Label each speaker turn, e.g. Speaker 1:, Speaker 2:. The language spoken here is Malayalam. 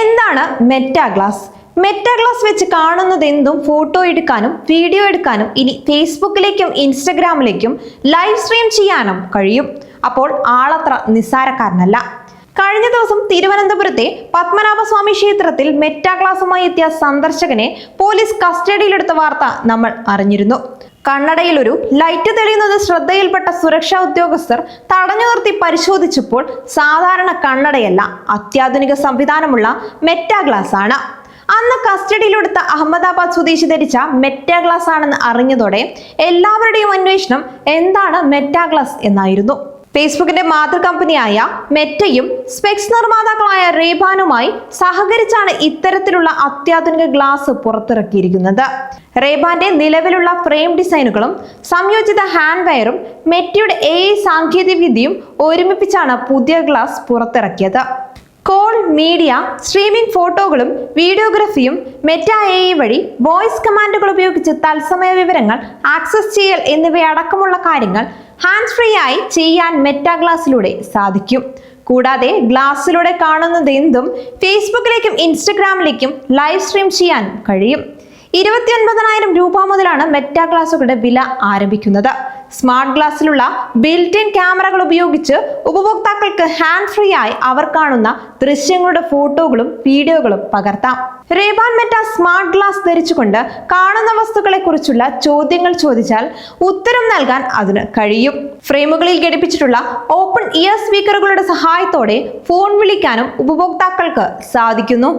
Speaker 1: എന്താണ് മെറ്റാഗ്ലാസ് മെറ്റാഗ്ലാസ് വെച്ച് കാണുന്നത് എന്തും ഫോട്ടോ എടുക്കാനും വീഡിയോ എടുക്കാനും ഇനി ഫേസ്ബുക്കിലേക്കും ഇൻസ്റ്റഗ്രാമിലേക്കും ലൈവ് സ്ട്രീം ചെയ്യാനും കഴിയും. അപ്പോൾ ആളത്ര നിസ്സാരക്കാരനല്ല. കഴിഞ്ഞ ദിവസം തിരുവനന്തപുരത്തെ പത്മനാഭസ്വാമി ക്ഷേത്രത്തിൽ മെറ്റാഗ്ലാസുമായി എത്തിയ സന്ദർശകനെ പോലീസ് കസ്റ്റഡിയിലെടുത്ത വാർത്ത നമ്മൾ അറിഞ്ഞിരുന്നു. കണ്ണടയിൽ ഒരു ലൈറ്റ് തെളിയുന്നത് ശ്രദ്ധയിൽപ്പെട്ട സുരക്ഷാ ഉദ്യോഗസ്ഥർ തടഞ്ഞു നിർത്തി പരിശോധിച്ചപ്പോൾ സാധാരണ കണ്ണടയല്ല അത്യാധുനിക സംവിധാനമുള്ള മെറ്റാ ഗ്ലാസ് ആണ്. അന്ന് കസ്റ്റഡിയിലെടുത്ത അഹമ്മദാബാദ് സ്വദേശി ധരിച്ച മെറ്റാ ഗ്ലാസ് ആണെന്ന് അറിഞ്ഞതോടെ എല്ലാവരുടെയും അന്വേഷണം എന്താണ് മെറ്റാ ഗ്ലാസ് എന്നായിരുന്നു. ഫേസ്ബുക്കിന്റെ മാതൃ കമ്പനിയായ മെറ്റയും സ്പെക്സ് നിർമ്മാതാക്കളായ റേബാനുമായി സഹകരിച്ചാണ് ഇത്തരത്തിലുള്ള അത്യാധുനിക ഗ്ലാസ് പുറത്തിറക്കിയിരിക്കുന്നത്. റേബാന്റെ നിലവിലുള്ള ഫ്രെയിം ഡിസൈനുകളും സംയോജിത ഹാൻഡ് വെയറും മെറ്റയുടെ എ സാങ്കേതിക വിദ്യയും ഒരുമിപ്പിച്ചാണ് പുതിയ ഗ്ലാസ് പുറത്തിറക്കിയത്. കോൾ മീഡിയ സ്ട്രീമിംഗ് ഫോട്ടോകളും വീഡിയോഗ്രഫിയും മെറ്റ എ വഴി വോയിസ് കമാൻഡുകൾ ഉപയോഗിച്ച് തത്സമയ വിവരങ്ങൾ ആക്സസ് ചെയ്യൽ എന്നിവയടക്കമുള്ള കാര്യങ്ങൾ ഹാൻഡ് ഫ്രീ ആയി ചെയ്യാൻ മെറ്റ ഗ്ലാസ്സിലൂടെ സാധിക്കും. കൂടാതെ ഗ്ലാസ്സിലൂടെ കാണുന്നത് എന്തും ഫേസ്ബുക്കിലേക്കും ഇൻസ്റ്റഗ്രാമിലേക്കും ലൈവ് സ്ട്രീം ചെയ്യാൻ കഴിയും. ഇരുപത്തിയൊൻപതിനായിരം രൂപ മുതലാണ് മെറ്റാ ഗ്ലാസുകളുടെ വില ആരംഭിക്കുന്നത്. സ്മാർട്ട് ഗ്ലാസ്സിലുള്ള ബിൽറ്റ് ഇൻ ക്യാമറകൾ ഉപയോഗിച്ച് ഉപഭോക്താക്കൾക്ക് ഹാൻഡ് ഫ്രീ ആയി അവർ കാണുന്ന ദൃശ്യങ്ങളുടെ ഫോട്ടോകളും വീഡിയോകളും പകർത്താം. റേബാൻ മെറ്റ സ്മാർട്ട് ഗ്ലാസ് ധരിച്ചുകൊണ്ട് കാണുന്ന വസ്തുക്കളെ കുറിച്ചുള്ള ചോദ്യങ്ങൾ ചോദിച്ചാൽ ഉത്തരം നൽകാൻ അതിന് കഴിയും. ഫ്രെയിമുകളിൽ ഘടിപ്പിച്ചിട്ടുള്ള ഓപ്പൺ ഇയർ സ്പീക്കറുകളുടെ സഹായത്തോടെ ഫോൺ വിളിക്കാനും ഉപഭോക്താക്കൾക്ക് സാധിക്കുന്നു.